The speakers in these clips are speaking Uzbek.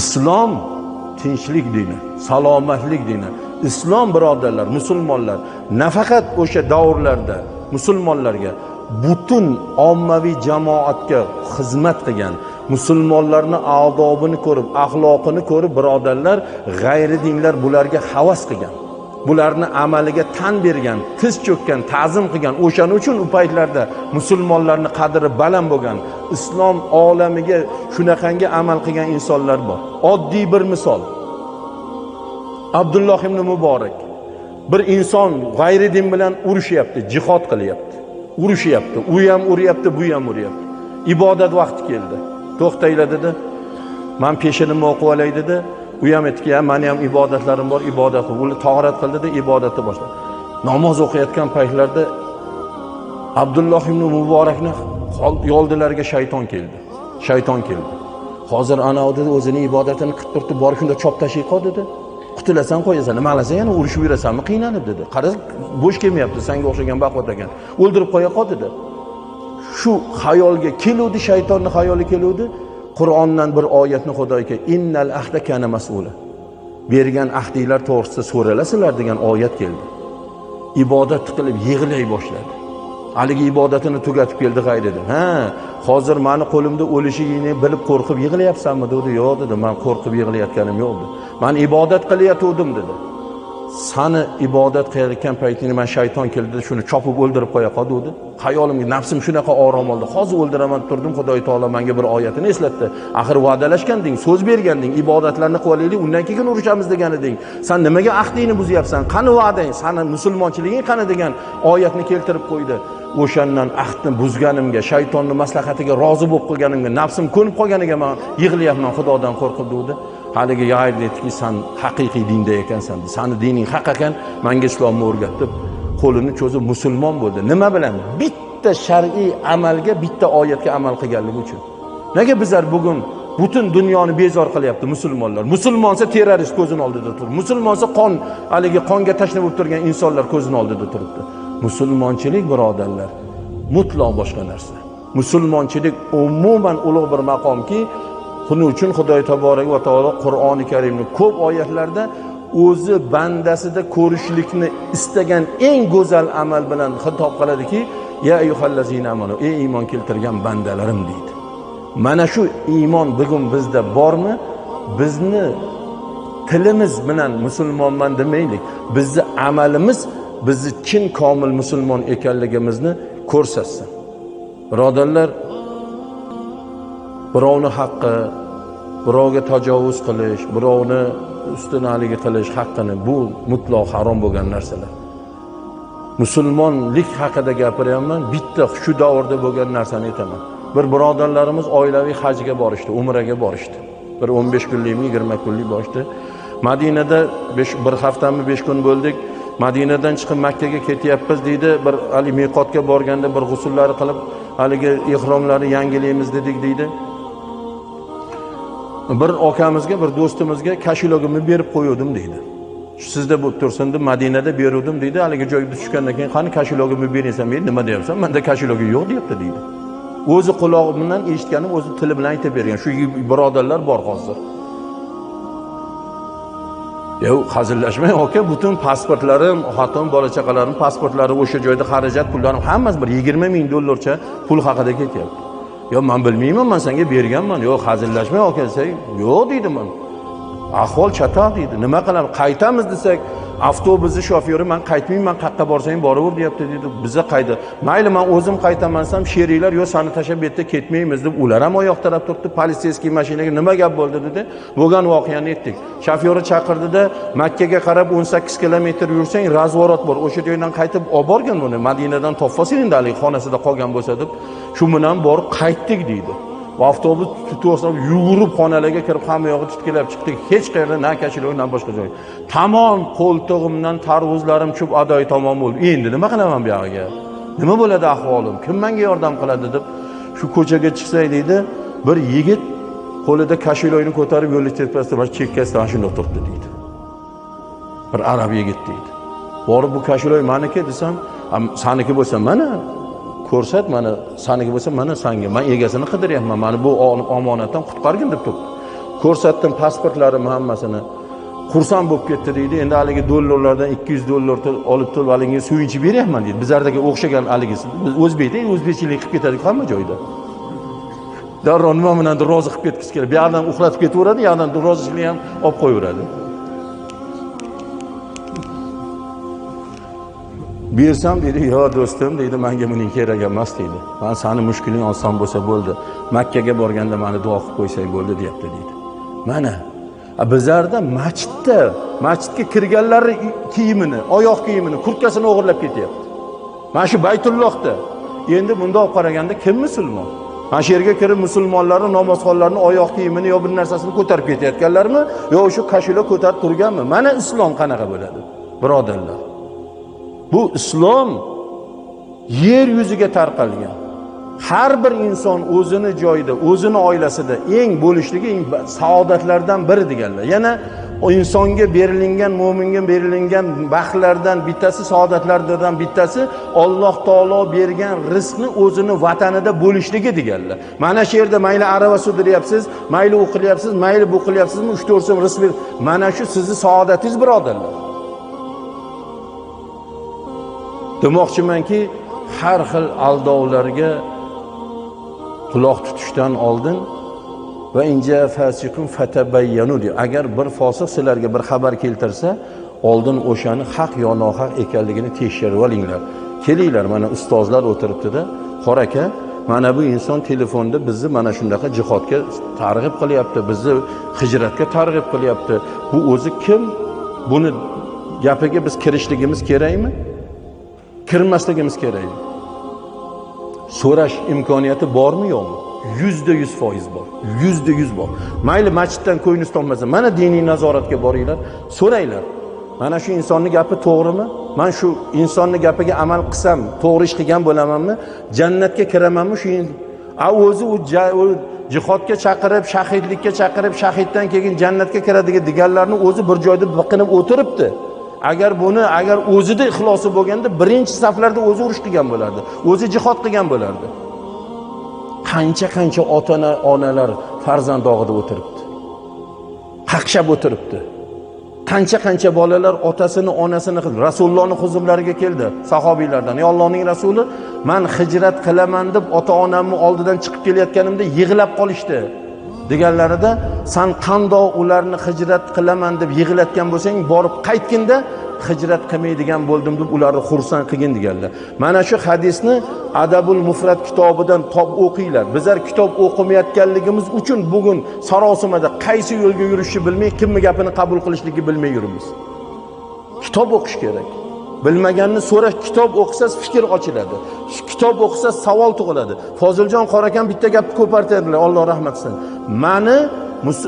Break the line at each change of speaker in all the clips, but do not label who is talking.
islom tinchlik dini salomatlik dini. Islom birodarlar musulmonlar nafaqat o'sha davrlarda musulmonlarga butun ommaviy jamoatga xizmat qilgan musulmonlarni adobini ko'rib axloqini ko'rib birodarlar g'ayri dinlar bularga havas qilgan. Bularni amaliga tan bergan tiz cho'kkan ta'zim qilgan o'shaning uchun u paytlarda musulmonlarni qadri baland bo'lgan islom olamiga shunaqangi amal qilgan insonlar bor. Oddiy bir misol. Abdulloh ibn muborak bir inson g'ayri din bilan urushyapti jihod qilyapti. Urushyapti u ham uryapti bu ham uryapti. Ibodat vaqti keldi. To'xtanglar dedi. Man peshinimni o'qib olay dedi. U ham aytdiki ha mani ham ibodatlarim bor ibodat u tahorat qildida ibodatni boshladi. Namoz o'qiyotgan paytlarida abdulloh ibn muborakni yoldilariga shayton keldi. Shayton keldi. Hozir anavi dedi o'zini ibodatini qilib turibdi bor kunda chop tashlay qol dedi. Qutulasan qo'yasan nima qilasan yana urushib yurasanmi qiynalib dedi. Qara bo'sh kelmayapti sanga o'xshagan baquvvat ekan o'ldirib qo'ya qol dedi. Shu xayolga keluvdi shaytonni xayoli keluvdi. Qur'ondan bir oyatni xudoyga innal ahda kana mas'ula. Bergan ahdinglar to'g'risida so'ralasizlar degan oyat keldi. Ibodat qilib yig'lay boshladi. Haligi ibodatini tugatib keldi g'ayrida ha hozir mani qo'limda o'lishingni bilib qo'rqib yig'layapsanmi? dedi. Yo'q dedi man qo'rqib yig'layotganim yo'q dedi. Man ibodat qilayotgandim dedi. Sani ibodat qilayotgan paytingda man shayton keldi shuni chopib o'ldirib qo'ya qol dedi. Hayolimga nafsim shunaqa orom oldi. Hozir o'ldiraman deb turdim xudoy taolo menga bir oyatini eslatdi. Axir va'dalashganding so'z berganding ibodatlarni qilib olaylik undan keyin urushamiz degan eding san nimaga ahdingni buzyapsan? Qani va'dang? Sani musulmonchiliging qani degan oyatni keltirib qo'ydi. O'shandan ahdni buzganimga shaytonni maslahatiga rozi bo'lib qolganimga nafsim ko'nib qolganiga man yig'layapman xudodan qo'rqib degdi haligi yoyib aytdiki san haqiqiy dinda ekansan sani dining haq ekan manga islomni o'rgatib qo'lini cho'zib musulmon bo'ldi. Nima bilan? Bitta shar'iy amalga bitta oyatga amal qilganligi uchun. Nega bizlar bugun butun dunyoni bezor qilyapti musulmonlar? Musulmonsa terrorist ko'zini oldida turibdi. Musulmonsa qon haligi qonga tashna bo'lib turgan insonlar ko'zini oldida turibdi. Musulmonchilik birodarlar mutlaq boshqa narsa. Musulmonchilik umuman ulug' bir maqomki shuning uchun xudo taborak va taolo qur'oni karimni ko'p oyatlarda o'zi bandasida ko'rishlikni istagan eng go'zal amal bilan xitob qiladiki ya ayyuhallazina amanu ey iymon keltirgan bandalarim deydi. Mana shu iymon bugun bizda bormi? Bizni tilimiz bilan musulmonman demaylik. Bizni amalimiz bizni chin komil musulmon ekanligimizni ko'rsatsin. Birodarlar birovni haqqi birovga tajovuz qilish birovni ustini haligi qilish haqqini bu mutlaq harom bo'lgan narsalar. Musulmonlik haqida gapiryapman bitta shu davrda bo'lgan narsani aytaman. Bir birodarlarimiz oilaviy hajga borishdi umraga borishdi. Bir o'n besh kunlikmi yigirma kunlik borishdi. Madinada besh bir haftami besh kun bo'ldik. Madinadan chiqib makkaga ketyapmiz deydi bir haligi miqotga borganda bir g'usullari qilib haligi ehromlarni yangilaymiz dedik deydi. Bir okamizga bir do'stimizga kashilogimni berib qo'yuvdim deydi. Sizda bo'lib tursin deb madinada beruvdim deydi. Haligi joyga tushgandan keyin qani kashilogimni berasan men nima deyapsan? Manda kashilogi yo'q deyapti deydi. O'zi qulog'i bilan eshitganim o'zi tili bilan aytib bergan. Shu birodarlar bor hozir. Yo'q hazillashmang aka butun pasportlarim xotin bola chaqalarim pasportlari o'sha joyda xarajat pullarim hammasi bir yigirma ming dollarcha pul haqida ketyapti. Yo man bilmayman man senga berganman. Yo'q hazillashmay aka desak yo'q deydi man. Ahvol chatoq deydi. Nima qilamiz? Qaytamiz desak. Avtobusni shofyori man qaytmayman qayerqa borsang boraver deyapti deydi biza qayda mayli man o'zim qaytaman desam sheriklar yo sani tashlab bu yerda ketmaymiz deb ular ham oyoq tirab turibdi. Politseyskiy mashinaga nima gap bo'ldi dedi. Bo'lgan voqeani aytdik. Shofyori chaqirdida makkaga qarab o'n sakkiz kilometr yursang razvorot bor. O'sha joydan qaytib olib borgin buni. Madinadan topib olsin endi haligi xonasida qolgan bo'lsa deb. Shu bilan borib qaytdik deydi. Va avtobus to'g'risida yugurib xonalarga kirib hamma yog'i titkilab chiqdik. Hech qayerda na kashilov na boshqa joy. Tamom qo'ltig'imdan tarvuzlarim chub adoy tamom bo'ldi. Endi nima qilaman buyog'iga nima bo'ladi ahvolim? Kim menga yordam qiladi deb shu ko'chaga chiqsak deydi bir yigit qo'lida kashiloyni ko'tarib yo'lni tepasida mana chekkasida mana shundoq turibdi deydi. Bir arab yigit deydi. Borib bu kashiloy maniki desam saniki bo'lsa mana. Ko'rsat mana saniki bo'lsa mana sanga man egasini qidiryapman mani bu omonatdan qutqargin deb turibdi. Ko'rsatdim pasportlarimni hammasini xursand bo'lib ketdi deydi. Endi haligi dollarlardan ikki yuz dollar olib turib haligi suvini ichib beryapman deydi. Bizlardagi o'xshagan haligisi biz o'zbekda o'zbekchilik qilib ketadi hamma joyda. Darrov nima bilandir rozi qilib ketgisi keladi? Bu yoqdan uxlatib ketaveradi bu yoqdan rozichilik ham olib qo'yaveradi. Bersam dedi yo do'stim deydi manga buning kerak emas deydi man sani mushkuling oson bo'lsa bo'ldi. Makkaga borganda mani duo qilib qo'ysang bo'ldi deyapti deydi mana bizlarda masjidda masjidga kirganlarni kiyimini oyoq kiyimini kurtkasini o'g'irlab ketyapti. Mana shu baytullohda. Endi bundoq olib qaraganda kim musulmon? Mana shu yerga kirib musulmonlarni namozxonlarni oyoq kiyimini yo bir narsasini ko'tarib ketayotganlarmi yo shu kashula ko'tarib turganmi? Mana islom qanaqa bo'ladi birodarlar? Bu islom yer yuziga tarqalgan. Har bir inson o'zini joyida o'zini oilasida eng bo'lishligi eng saodatlardan biri deganlar. Yana insonga berilingan mo'minga berilingan baxtlardan bittasi saodatlardan bittasi olloh taolo bergan rizqni o'zini vatanida bo'lishligi deganlar. Mana shu yerda mayli arava sudiryapsiz mayli u qilyapsiz mayli bu qilyapsizmi uch to'rt so'm rizq mana shu sizni saodatingiz birodarlar. Demoqchimanki har xil aldovlarga quloq tutishdan oldin va inja fasiqun fatabayyanu deydi agar bir fosiq sizlarga bir xabar keltirsa oldin o'shani haq yo nohaq ekanligini tekshirib olinglar. Kelinglar mana ustozlar o'tiribdida qor aka mana bu inson telefonda bizni mana shunaqa jihodga targ'ib qilyapti bizni hijratga targ'ib qilyapti. Bu o'zi kim? Buni gapiga biz kirishligimiz kerakmi? Kirmasligimiz kerak. So'rash imkoniyati bormi yo'qmi? Yuzda yuz foiz bor. Yuzda yuz bor. Mayli masjiddan ko'nglingiz to'lmasa mana diniy nazoratga boringlar so'ranglar. Mana shu insonni gapi to'g'rimi? Man shu insonni gapiga amal qilsam to'g'ri ish qilgan bo'lamanmi? Jannatga kiramanmi shu a o'zi u u jihodga chaqirib shahidlikka chaqirib shahiddan keyin jannatga kiradigan deganlarni o'zi bir joyda biqinib o'tiribdi. Agar buni agar o'zida ixlosi bo'lganda birinchi saflarda o'zi urush qilgan bo'lardi o'zi jihod qilgan bo'lardi. Qancha qancha ota onalar farzand og'ida o'tiribdi. Qaqshab o'tiribdi. Qancha qancha bolalar otasini onasini rasulullohni huzurlariga keldi sahobiylardan. Ey ollohning rasuli man hijrat qilaman deb ota onamni oldidan chiqib kelayotganimda yig'lab qolishdi. Deganlarida san qandoq ularni hijrat qilaman deb yig'latgan bo'lsang borib qaytginda hijrat qilmaydigan bo'ldim deb ularni xursand qilgin deganlar. Mana shu hadisni adabul mufrat kitobidan top o'qinglar. Bizlar kitob o'qimayotganligimiz uchun bugun sarosimada qaysi yo'lga yurishni bilmay kimni gapini qabul qilishlikni bilmay yuribmiz kitob o'qish kerak. Bilmaganni so'rash kitob o'qisangiz fikr ochiladi. Kitob o'qisangiz savol tug'iladi. Foziljon qorakan bitta gapni ko'partirdilar alloh rahmat qilsin. Mani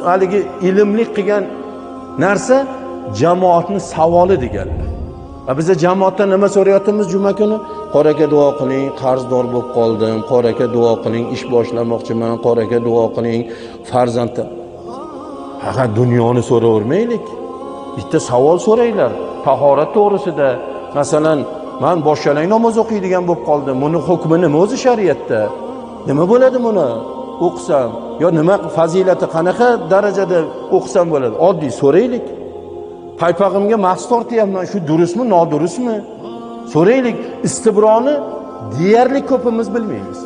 haligi ilmli qilgan narsa jamoatni savoli deganlar va biza jamoatdan nima so'rayapmiz juma kuni? Qora aka duo qiling qarzdor bo'lib qoldim. Qora aka duo qiling ish boshlamoqchiman. Qora aka duo qiling farzandni faqat dunyoni so'ravermaylik. Bitta savol so'ranglar. Tahorat to'g'risida. Masalan man boshyalang namoz o'qiydigan bo'lib qoldim buni hukmi nima o'zi shariatda? Nima bo'ladi buni o'qisam yo nima fazilati qanaqa darajada o'qisam bo'ladi? Oddiy so'raylik. Paypog'imga mahs tortyapman shu durustmi nodurustmi? So'raylik istibroni deyarli ko'pimiz bilmaymiz.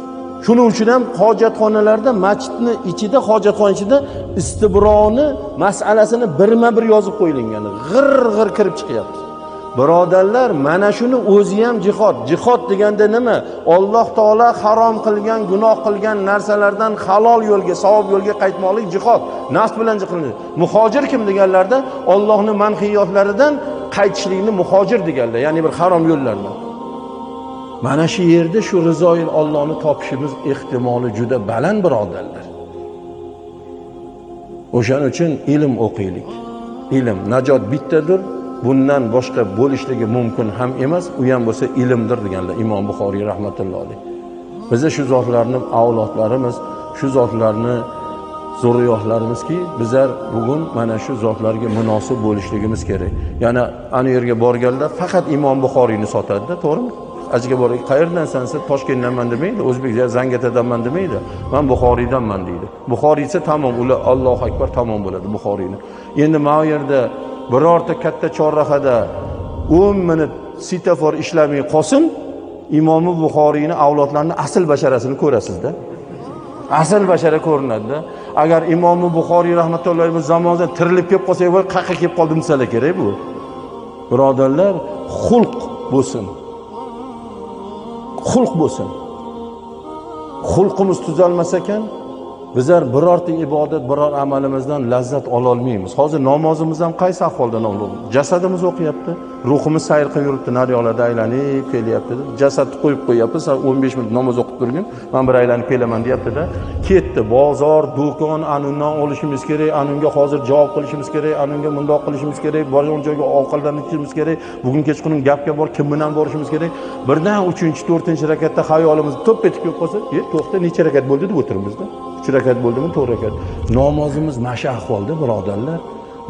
Shuning uchun ham hojatxonalarda masjidni ichida hojatxona ichida istibroni masalasini birma bir yozib qo'yilgan. G'ir g'ir kirib chiqyapti. Birodarlar mana shuni o'zi ham jihod. Jihod deganda nima? Olloh taolo harom qilgan gunoh qilgan narsalardan halol yo'lga savob yo'lga qaytmoqlik jihod. Nafs bilan qilinadi muhojir kim deganlarda? Ollohni manhiyotlaridan qaytishlikni muhojir deganlar ya'ni bir harom yo'llardan. Mana shu yerda shu rizoil ollohni topishimiz ehtimoli juda baland birodarlar. O'shaning uchun ilm o'qiylik. Ilm najot bittadir. Bundan boshqa bo'lishligi mumkin ham emas u ham bo'lsa ilmdir deganlar imom buxoriy rahmatulloh alayh. Biza shu zotlarni avlodlarimiz shu zotlarni zurriyohlarimizki bizlar bugun mana shu zotlarga munosib bo'lishligimiz kerak. Yana ana yerga borganlar faqat imom buxoriyni sotadida to'g'rimi? Ajiga boray qayerdansan desa toshkentdanman demaydi o'zbek zangatadanman demaydi. Man buxoriydanman deydi. Buxoriy desa tamom ular allohu akbar tamom bo'ladi buxoriyni. Endi mana bu yerda birorta katta chorrahada o'n minut svetofor ishlamay qolsin imomi buxoriyni avlodlarini asl basharasini ko'rasizda. Asl bashara ko'rinadida. Agar imomi buxoriy rahmatullohi alayhi zamonida tirilib kelib qolsa voy qayerqa kelib qoldim desalar kerak bu. Birodarlar xulq bo'lsin. Xulq bo'lsin. Xulqimiz tuzalmas ekan bizlar birorta ibodat biror amalimizdan lazzat ololmaymiz hozir namozimiz ham qaysi ahvolda jasadimiz o'qiyapti ruhimiz sayr qilib yuribdi naryoqlarda aylanib kelyapti. Jasadni qo'yib qo'yyapti san o'n besh minut namoz o'qib turgin man bir aylanib kelaman deyaptida ketdi. Bozor do'kon anundan olishimiz kerak anunga hozir javob qilishimiz kerak anunga mundoq qilishimiz kerak boshqa joyga ovqatlanishimiz kerak bugun kechqurun gapga bor kim bilan borishimiz kerak. Birdan uchinchi to'rtinchi rakatda xayolimiz to'p etib kelib qolsa e to'xta necha rakat bo'ldi? deb o'tiribmizda. Uch rakat bo'ldimi? To'rt rakat. Namozimiz mana shu ahvolda birodarlar.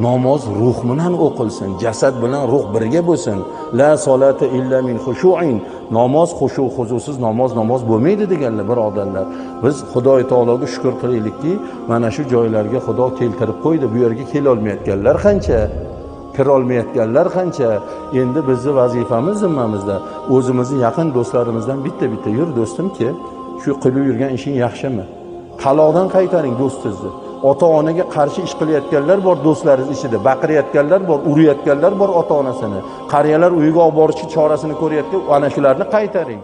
Namoz ruh bilan o'qilsin jasad bilan ruh birga bo'lsin. La solata illa min xushuin namoz xushu huzusiz namoz namoz bo'lmaydi deganlar birodarlar. Biz xudoy taologa shukur qilaylikki mana shu joylarga xudo keltirib qo'ydi. Bu yerga kelolmayotganlar qancha? Kirolmayotganlar qancha? Endi bizni vazifamiz zimmamizda. O'zimizni yaqin do'stlarimizdan bitta bitta yur do'stim kel shu qilib yurgan ishing yaxshimi? Taloqdan qaytaring do'stingizni ota onaga qarshi ish qilayotganlar bor do'stlaringiz ichida baqirayotganlar bor urayotganlar bor ota onasini qariyalar uyiga olib borishni chorasini ko'rayotgan ana shularni qaytaring.